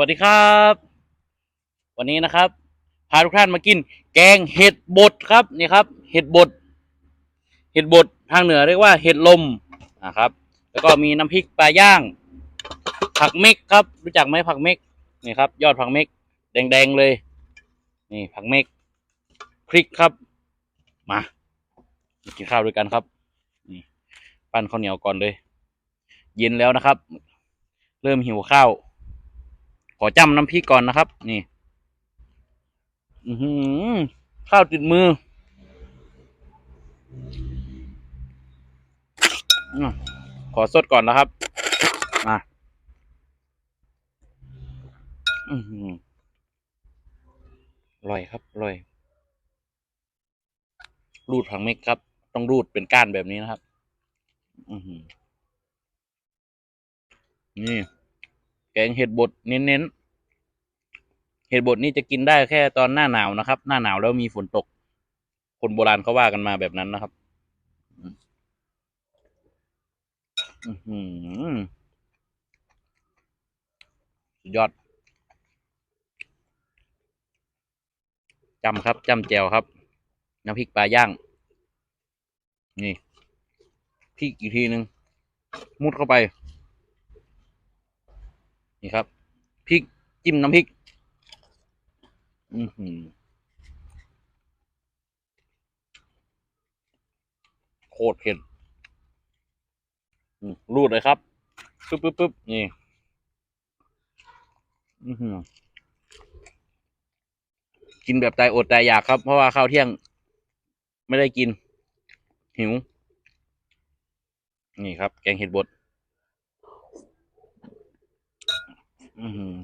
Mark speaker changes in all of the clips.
Speaker 1: วัสดีครับ วันนี้นะครับ พาทุกท่านมากิน แกงเห็ดบดครับนี่ครับ เห็ดบด เห็ดบดทางเหนือเรียกว่าเห็ดลมนะครับ แล้วก็มีน้ำพริกปลาย่าง ผักเม็กครับ รู้จักไหมผักเม็กนี่ครับ ยอดผักเม็กแดงๆเลย นี่ผักเม็กพริกครับ มากินข้าวด้วยกันครับนี่ปั้นข้าวเหนียวก่อนเลย เย็นแล้วนะครับ เริ่มหิวข้าว ขอจ้ำน้ำพริกก่อนนะครับ นี่ อือข้าวติดมือขอสดก่อนนะครับมาอืออร่อยครับอร่อย รูดผังเม็กครับ ต้องรูดเป็นก้านแบบนี้นะครับ อือนี่ แกงเห็ดบดเน้นๆ เห็ดบดนี่จะกินได้แค่ตอนหน้าหนาวนะครับ หน้าหนาวแล้วมีฝนตก คนโบราณเขาว่ากันมาแบบนั้นนะครับอือหือสุดยอดจำครับจำแจวครับ น้ำพริกปลาย่าง นี่พริกอีกทีหนึ่งมุดเข้าไป นี่ครับพริกจิ้มน้ำพริก อือหือโคตรเผ็ดรูดเลยครับปึ๊บปึ๊บปึ๊บนี่ อือหือกินแบบตายอดตายอยากครับ เพราะว่าข้าวเที่ยง ไม่ได้กิน หิว นี่ครับ แกงเห็ดบด อืม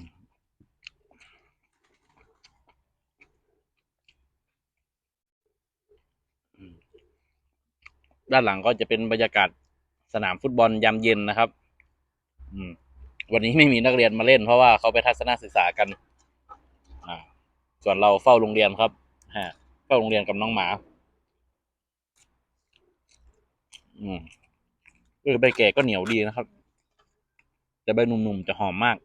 Speaker 1: ด้านหลังก็จะเป็นบรรยากาศสนามฟุตบอลยามเย็นนะครับ อืม วันนี้ไม่มีนักเรียนมาเล่นเพราะว่าเขาไปทัศนศึกษากัน อ่า ส่วนเราเฝ้าโรงเรียนครับฮะเฝ้าโรงเรียนกับน้องหมา อืมเออใบแก่ก็เหนียวดีนะครับ แต่ใบหนุ่มๆจะหอมมาก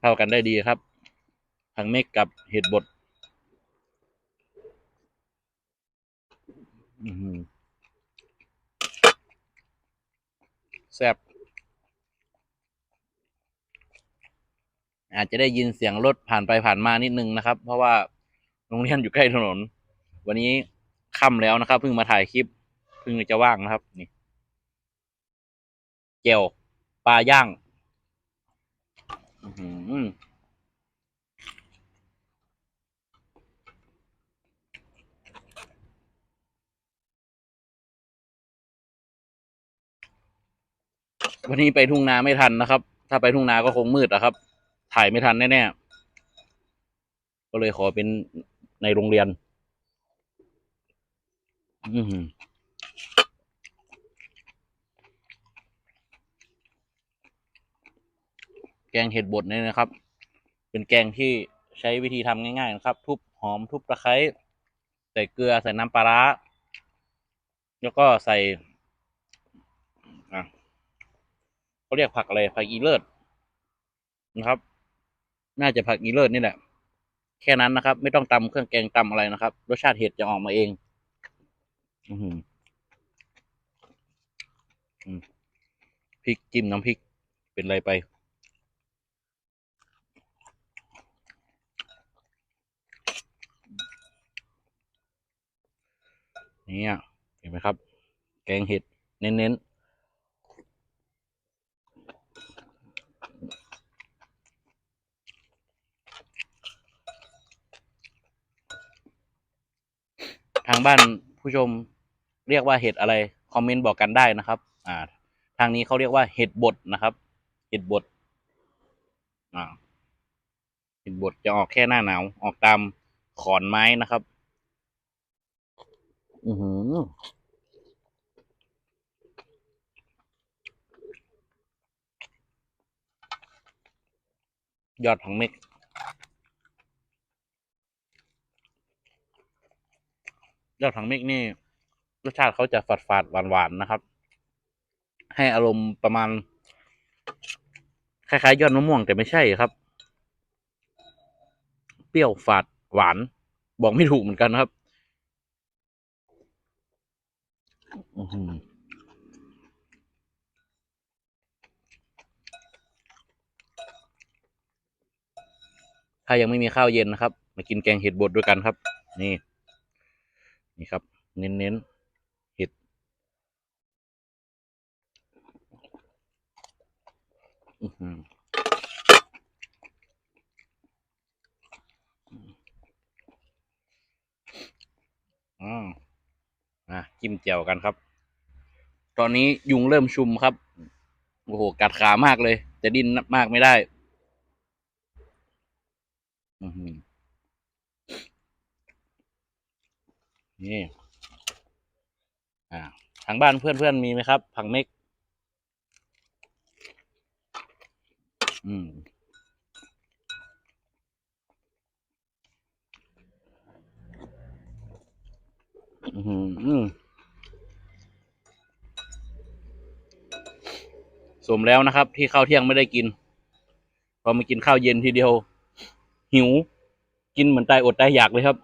Speaker 1: เข้ากันได้ดีครับผังเมกกับเห็ดบดแซ่บอาจจะได้ยินเสียงรถผ่านไปผ่านมานิดนึงนะครับ เพราะว่าโรงเรียนอยู่ใกล้ถนน วันนี้ค่ำแล้วนะครับเพิ่งมาถ่ายคลิปเพิ่งจะว่างนะครับนี่ เจียวปลาย่างวันนี้ไปทุ่งนาไม่ทันนะครับ ถ้าไปทุ่งนาก็คงมืดอะครับ ถ่ายไม่ทันแน่ๆ ก็เลยขอเป็นในโรงเรียน อือหือ แกงเห็ดบดเนี่ยนะครับ เป็นแกงที่ใช้วิธีทำง่ายๆนะครับ ทุบหอมทุบตะไคร้ใส่เกลือใส่น้ำปลาร้า แล้วก็ใส่เขาเรียกผักอะไรผักอีเลิศนะครับ น่าจะผักอีเลิศนี่แหละ แค่นั้นนะครับ ไม่ต้องตำเครื่องแกงตำอะไรนะครับ รสชาติเห็ดจะออกมาเอง อือพริกจิ้มน้ำพริกเป็นไรไป เนี่ยเห็นไหมครับ แกงเห็ดเน้นๆทางบ้านผู้ชมเรียกว่าเห็ดอะไร คอมเมนต์บอกกันได้นะครับ อ่า ทางนี้เขาเรียกว่าเห็ดบดนะครับ เห็ดบดอ่าเห็ดบดจะออกแค่หน้าหนาว ออกตามขอนไม้นะครับ อือหือยอดผังเม็กยอดผังเม็กนี่รสชาติเขาจะฝาดฝาดหวานหวานนะครับ ให้อารมณ์ประมาณ คล้ายๆ ยอดมะม่วงแต่ไม่ใช่ครับ เปรี้ยวฝาดหวาน บอกไม่ถูกเหมือนกันครับ อื้อหือ ถ้ายังไม่มีข้าวเย็นนะครับ มากินแกงเห็ดบดด้วยกันครับ นี่ นี่ครับ เน้นๆเห็ด อื้อหืออ่่ะจิ้มแจ่วกันครับ ตอนนี้ยุงเริ่มชุมครับ โอ้โห กัดขามากเลย จะดิ้นมากไม่ได้อือหือนี่อ่าทางบ้านเพื่อนๆมีไหมครับ ผังเม็ก อืม อือหืออืม สมแล้วนะครับ ที่ข้าวเที่ยงไม่ได้กิน พอมากินข้าวเย็นทีเดียว หิว กินเหมือนตายอดตายอยากเลยครับ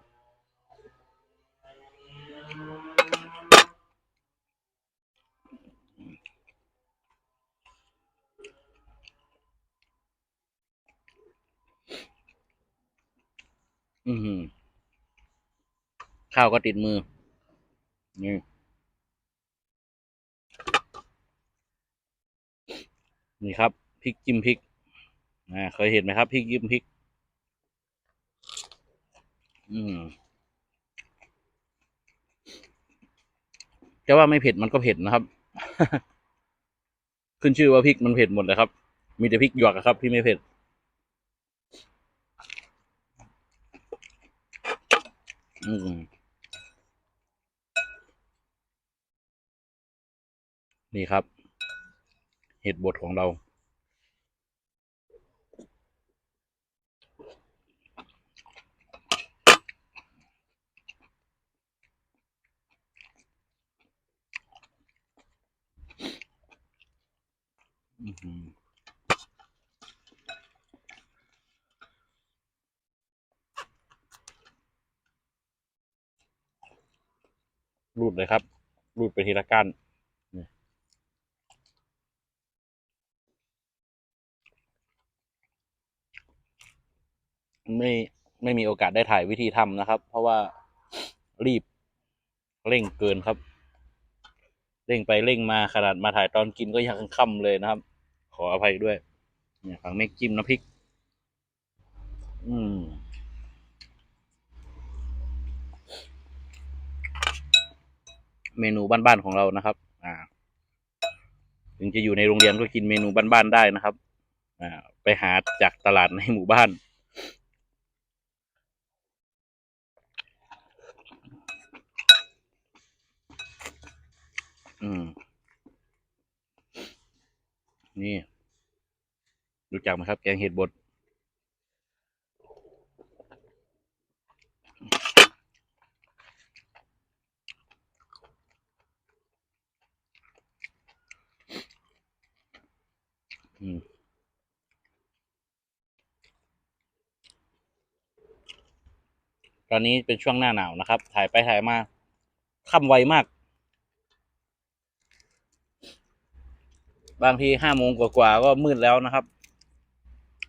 Speaker 1: อืข้าวก็ติดมือ นี่ นี่ครับพริกจิ้มพริกอ่าเคยเห็นไหมครับพริกจิ้มพริก อืมจะว่าไม่เผ็ดมันก็เผ็ดนะครับ ขึ้นชื่อว่าพริกมันเผ็ดหมดเลยครับ มีแต่พริกหยวกครับที่ไม่เผ็ดอืมนี่ครับ เห็ดบดของเรา รูดเลยครับ รูดไปทีละก้าน ไม่ไม่มีโอกาสได้ถ่ายวิธีทำนะครับ เพราะว่ารีบเร่งเกินครับ เร่งไปเร่งมาขนาดมาถ่ายตอนกินก็ยังค่ำเลยนะครับ ขออภัยด้วย เนี่ยฝั่งเมกจิ้มน้ำพริก อืมเมนูบ้านๆของเรานะครับ อ่า ถึงจะอยู่ในโรงเรียนก็กินเมนูบ้านๆได้นะครับ อ่า ไปหาจากตลาดในหมู่บ้าน อืม นี่รู้จักไหมครับ แกงเห็ดบดอืมตอนนี้เป็นช่วงหน้าหนาวนะครับ ถ่ายไปถ่ายมาค่ำไวมาก บางทีห้าโมงกว่าๆก็มืดแล้วนะครับ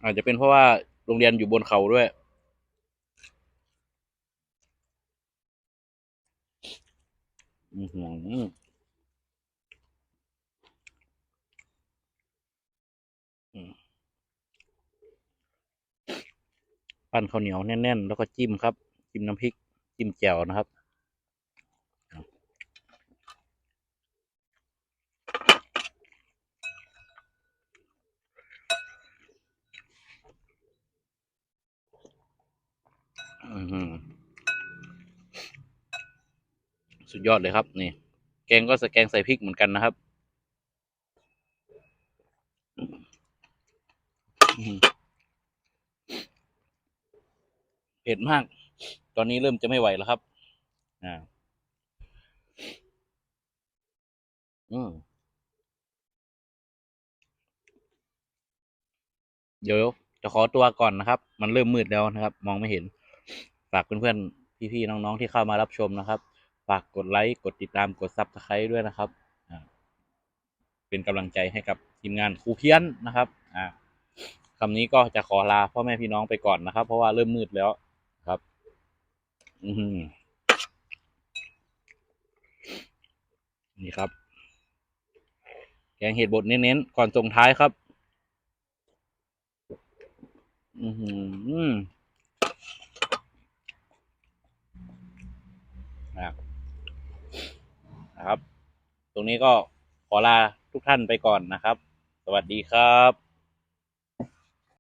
Speaker 1: อาจจะเป็นเพราะว่าโรงเรียนอยู่บนเขาด้วย อือหืออืมปั้นข้าวเหนียวแน่นๆ แล้วก็จิ้มครับ จิ้มน้ำพริก จิ้มแจ่วนะครับุดยอดเลยครับ นี่ แกงก็สแกงใส่พริกเหมือนกันนะครับเผ็ดมาก ตอนนี้เริ่มจะไม่ไหวแล้วครับ อ่า อืมเดี๋ยวจะขอตัวก่อนนะครับ มันเริ่มมืดแล้วนะครับ มองไม่เห็น ฝากเพื่อนๆ พี่ๆ น้องๆ ที่เข้ามารับชมนะครับ ฝากกดไลค์กดติดตามกดซับสไครต์ด้วยนะครับ เป็นกำลังใจให้กับทีมงานครูเพี้ยนนะครับคำนี้ก็จะขอลาพ่อแม่พี่น้องไปก่อนนะครับ เพราะว่าเริ่มมืดแล้วครับ อืนี่ครับ แกงเห็ดบดเน้นๆก่อนส่งท้ายครับ อือหือนะครับ นะครับ ตรงนี้ก็ขอลาทุกท่านไปก่อนนะครับ สวัสดีครับ